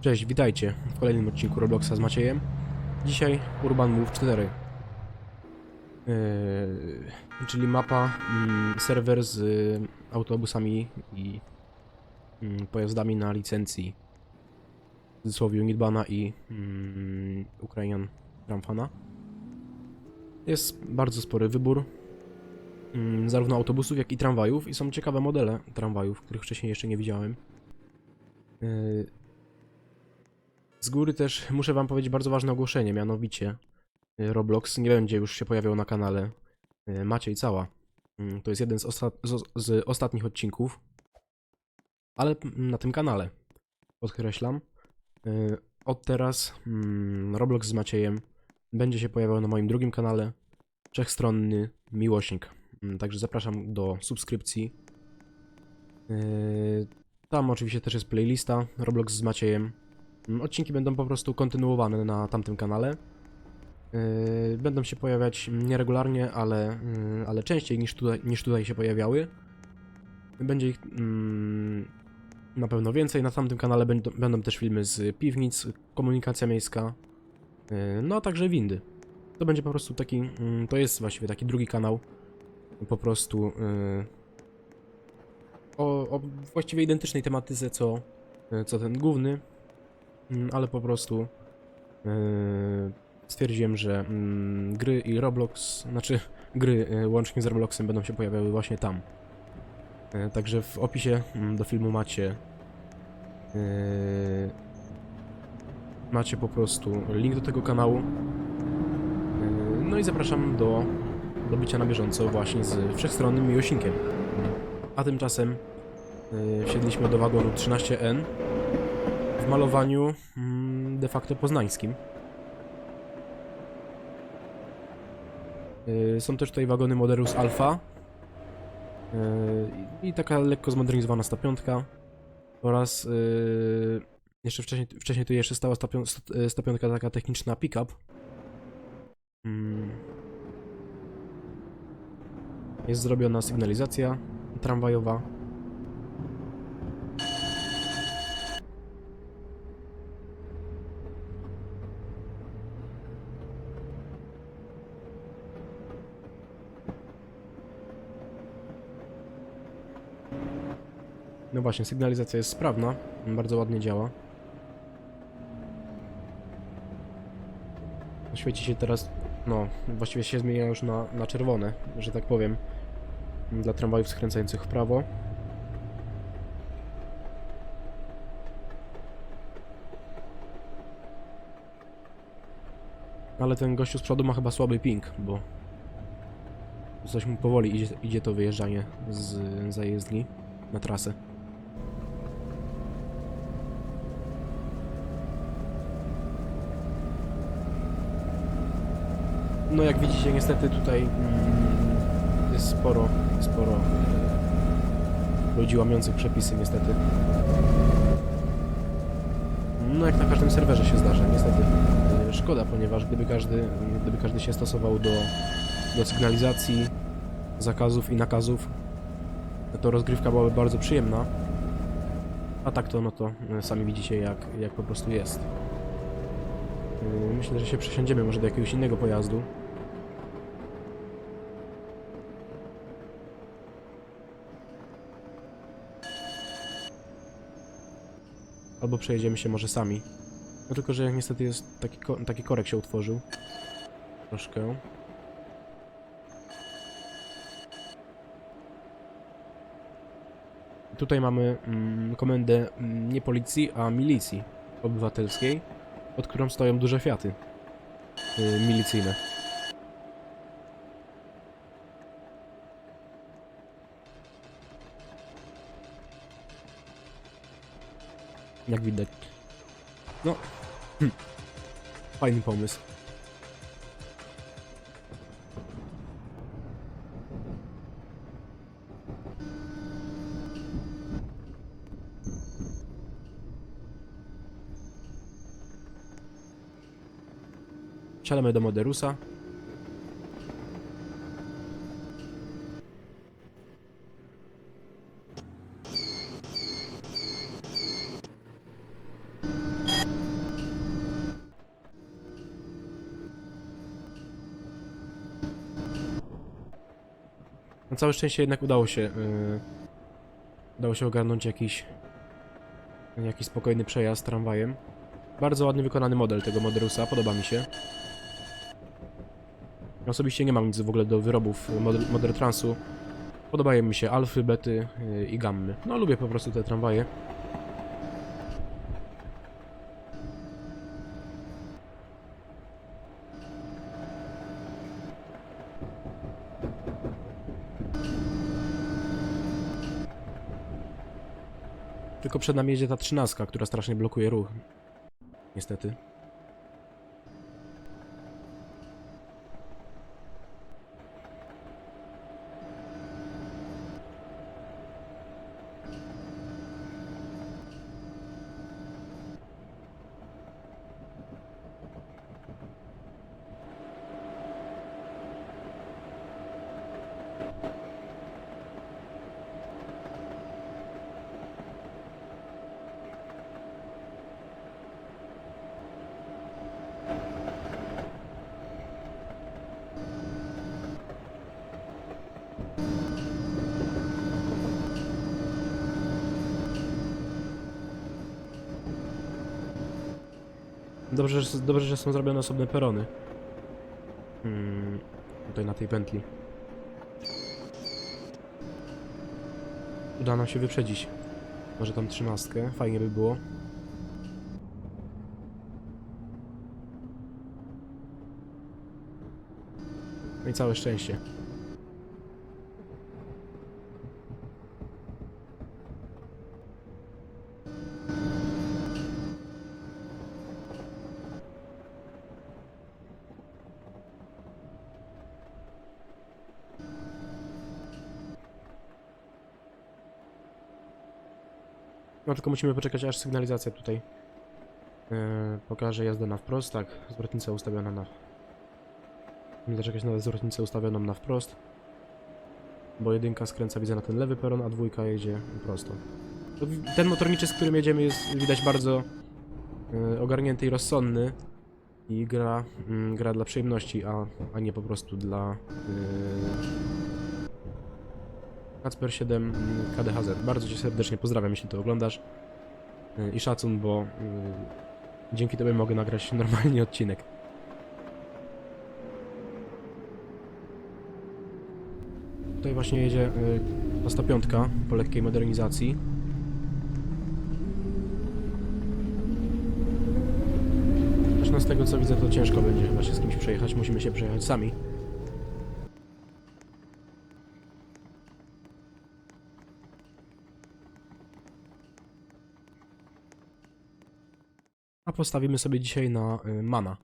Cześć, witajcie w kolejnym odcinku Robloxa z Maciejem. Dzisiaj Urban Move 4. Yy, czyli mapa, mm, serwer z autobusami i mm, pojazdami na licencji. W cudzysłowie Unitbana i mm, Ukrainian Tramfana. Jest bardzo spory wybór mm, zarówno autobusów, jak i tramwajów i są ciekawe modele tramwajów, których wcześniej jeszcze nie widziałem. Yy, z góry też muszę wam powiedzieć bardzo ważne ogłoszenie, mianowicie y, Roblox nie będzie już się pojawiał na kanale y, Maciej Cała. Mm, To jest jeden z, osta- z, z ostatnich odcinków, ale p- na tym kanale. Podkreślam. Y, Od teraz mm, Roblox z Maciejem będzie się pojawiał na moim drugim kanale, Wszechstronny Miłośnik. Mm, Także zapraszam do subskrypcji. Tam oczywiście też jest playlista Roblox z Maciejem. Odcinki będą po prostu kontynuowane na tamtym kanale. Yy, Będą się pojawiać nieregularnie, ale, yy, ale częściej niż tutaj, niż tutaj się pojawiały. Będzie ich mm, na pewno więcej. Na tamtym kanale będą, będą też filmy z piwnic, komunikacja miejska, yy, no a także windy. To będzie po prostu taki, mm, to jest właściwie taki drugi kanał, po prostu o, o właściwie identycznej tematyce co, co ten główny, ale po prostu yy, stwierdziłem, że mm, gry i Roblox, znaczy gry yy, łącznie z Robloxem będą się pojawiały właśnie tam. Yy, także w opisie mm, do filmu macie macie po prostu link do tego kanału. No i zapraszam do, do bycia na bieżąco właśnie z wszechstronnym miłośnikiem. A tymczasem wsiedliśmy do wagonu 13N w malowaniu mm, de facto poznańskim. Yy, Są też tutaj wagony Moderus Alpha yy, i taka lekko zmodernizowana 105 oraz yy, jeszcze wcześniej, wcześniej tu jeszcze stała 105 105 taka techniczna pickup. Mm. Jest zrobiona sygnalizacja tramwajowa. No właśnie, sygnalizacja jest sprawna, bardzo ładnie działa. Świeci się teraz, no, właściwie się zmienia już na, na czerwone, że tak powiem, dla tramwajów skręcających w prawo. Ale ten gościu z przodu ma chyba słaby ping, bo coś mu powoli idzie, idzie to wyjeżdżanie z zajezdni na trasę. No jak widzicie, niestety tutaj mm, jest sporo, sporo e, ludzi łamiących przepisy, niestety. No jak na każdym serwerze się zdarza, niestety. E, Szkoda, ponieważ gdyby każdy, gdyby każdy się stosował do, do sygnalizacji, zakazów i nakazów, to rozgrywka byłaby bardzo przyjemna. A tak to, no to e, sami widzicie jak, jak po prostu jest. Yy, Myślę, że się przesiądziemy może do jakiegoś innego pojazdu. Albo przejedziemy się może sami. No tylko, że niestety jest taki, ko taki korek się utworzył. Troszkę. Tutaj mamy mm, komendę mm, nie policji, a milicji obywatelskiej, pod którą stoją duże fiaty yy, milicyjne. Jak widać. No. Hm. Fajny pomysł. Strzelamy do Moderusa. Na całe szczęście jednak udało się yy, udało się ogarnąć jakiś jakiś spokojny przejazd tramwajem. Bardzo ładnie wykonany model tego Moderusa, podoba mi się. Osobiście nie mam nic w ogóle do wyrobów Moder, Moder Transu. Podobają mi się alfy, bety yy, i gammy. No lubię po prostu te tramwaje. Tylko przed nami jedzie ta trzynastka, która strasznie blokuje ruch. Niestety. Dobrze, że, dobrze, że są zrobione osobne perony. Hmm, tutaj na tej pętli. Uda nam się wyprzedzić. Może tam trzynastkę, fajnie by było. No i całe szczęście. No tylko musimy poczekać aż sygnalizacja tutaj yy, pokaże jazdę na wprost, tak, zwrotnica ustawiona na... Musimy zaczekać na zwrotnicę ustawioną na wprost. Bo jedynka skręca widzę na ten lewy peron, a dwójka jedzie prosto. Ten motorniczy, z którym jedziemy jest widać bardzo yy, ogarnięty i rozsądny. I gra, mm, gra dla przyjemności, a, a nie po prostu dla... Yy, Kacper 7 KDHZ. Bardzo Cię serdecznie pozdrawiam, jeśli to oglądasz. Yy, I szacun, bo yy, dzięki Tobie mogę nagrać normalnie odcinek. Tutaj właśnie jedzie yy, ta 105 po lekkiej modernizacji. Zresztą z tego co widzę to ciężko będzie chyba się z kimś przejechać, musimy się przejechać sami. A postawimy sobie dzisiaj na y, mana.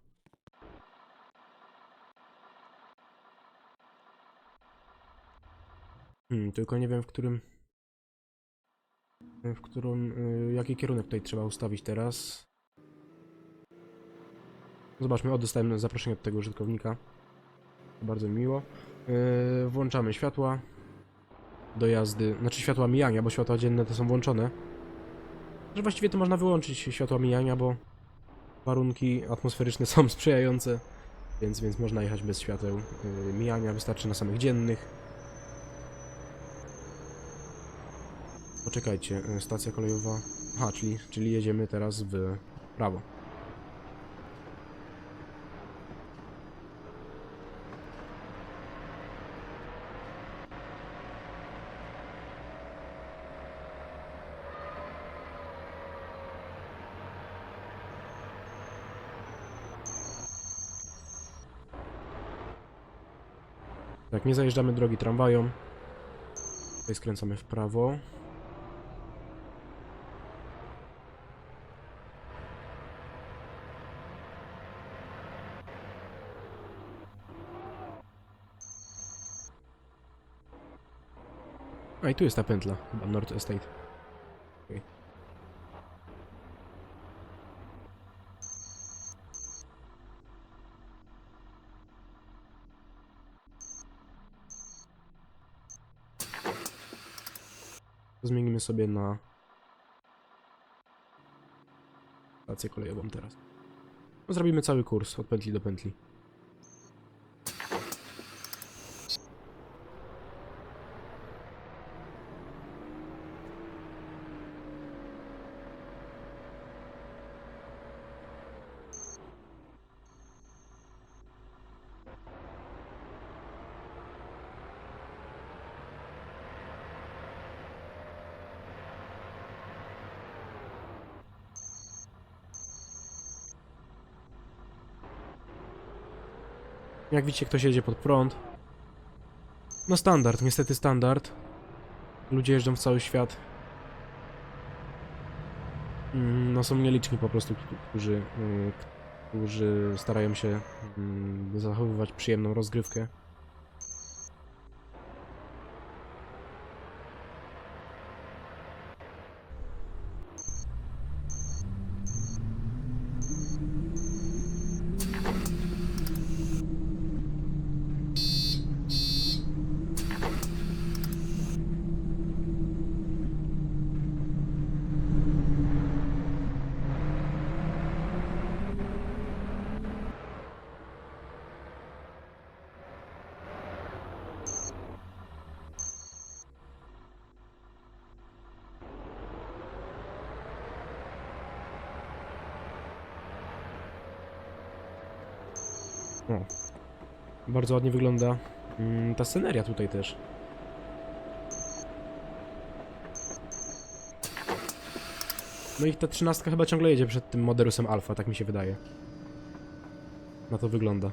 Hmm, tylko nie wiem w którym... W którym... Jaki kierunek tutaj trzeba ustawić teraz. Zobaczmy, o, dostałem zaproszenie od tego użytkownika. Bardzo mi miło. Yy, włączamy światła do jazdy, znaczy światła mijania, bo światła dzienne to są włączone. Że właściwie to można wyłączyć światła mijania, bo warunki atmosferyczne są sprzyjające, więc, więc można jechać bez świateł yy, mijania, wystarczy na samych dziennych. Poczekajcie, yy, stacja kolejowa. Aha, czyli, czyli jedziemy teraz w prawo. Tak, nie zajeżdżamy drogi tramwają. Tutaj skręcamy w prawo. A i tu jest ta pętla, chyba North Estate. Zmienimy sobie na stację kolejową teraz. Zrobimy cały kurs od pętli do pętli. Jak widzicie, ktoś jedzie pod prąd. No standard, niestety standard. Ludzie jeżdżą w cały świat. Mm, No są nieliczni po prostu, którzy, y, którzy starają się mm, zachowywać przyjemną rozgrywkę. O. Bardzo ładnie wygląda mm, ta sceneria tutaj też. No i ta trzynastka chyba ciągle jedzie przed tym Moderusem Alpha, tak mi się wydaje. Na to wygląda.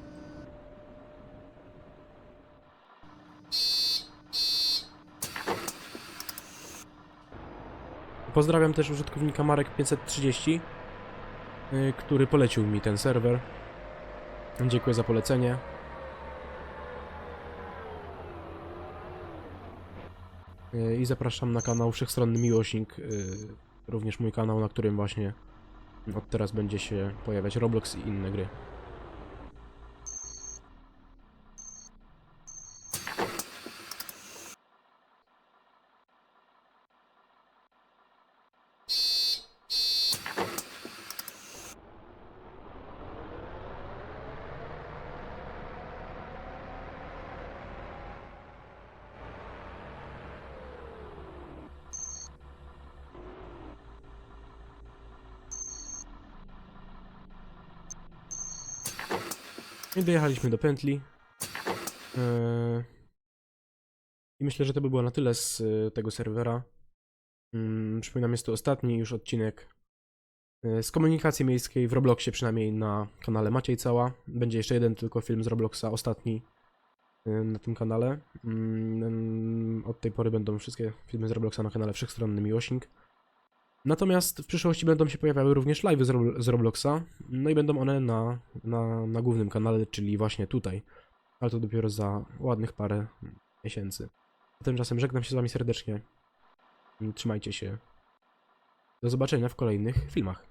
Pozdrawiam też użytkownika Marek530, y, który polecił mi ten serwer. Dziękuję za polecenie. Yy, I zapraszam na kanał Wszechstronny Miłośnik, yy, również mój kanał, na którym właśnie od teraz będzie się pojawiać Roblox i inne gry. I dojechaliśmy do pętli. Yy, I myślę, że to by było na tyle z y, tego serwera. Mm, Przypominam, jest to ostatni już odcinek y, z komunikacji miejskiej w Robloxie, przynajmniej na kanale Maciej Cała. Będzie jeszcze jeden tylko film z Robloxa, ostatni na tym kanale. Mm, Od tej pory będą wszystkie filmy z Robloxa na kanale Wszechstronny Miłośnik. Natomiast w przyszłości będą się pojawiały również Rob- z Robloxa, no i będą one na, na, na głównym kanale, czyli właśnie tutaj. Ale to dopiero za ładnych parę miesięcy. A tymczasem żegnam się z wami serdecznie. Trzymajcie się. Do zobaczenia w kolejnych filmach.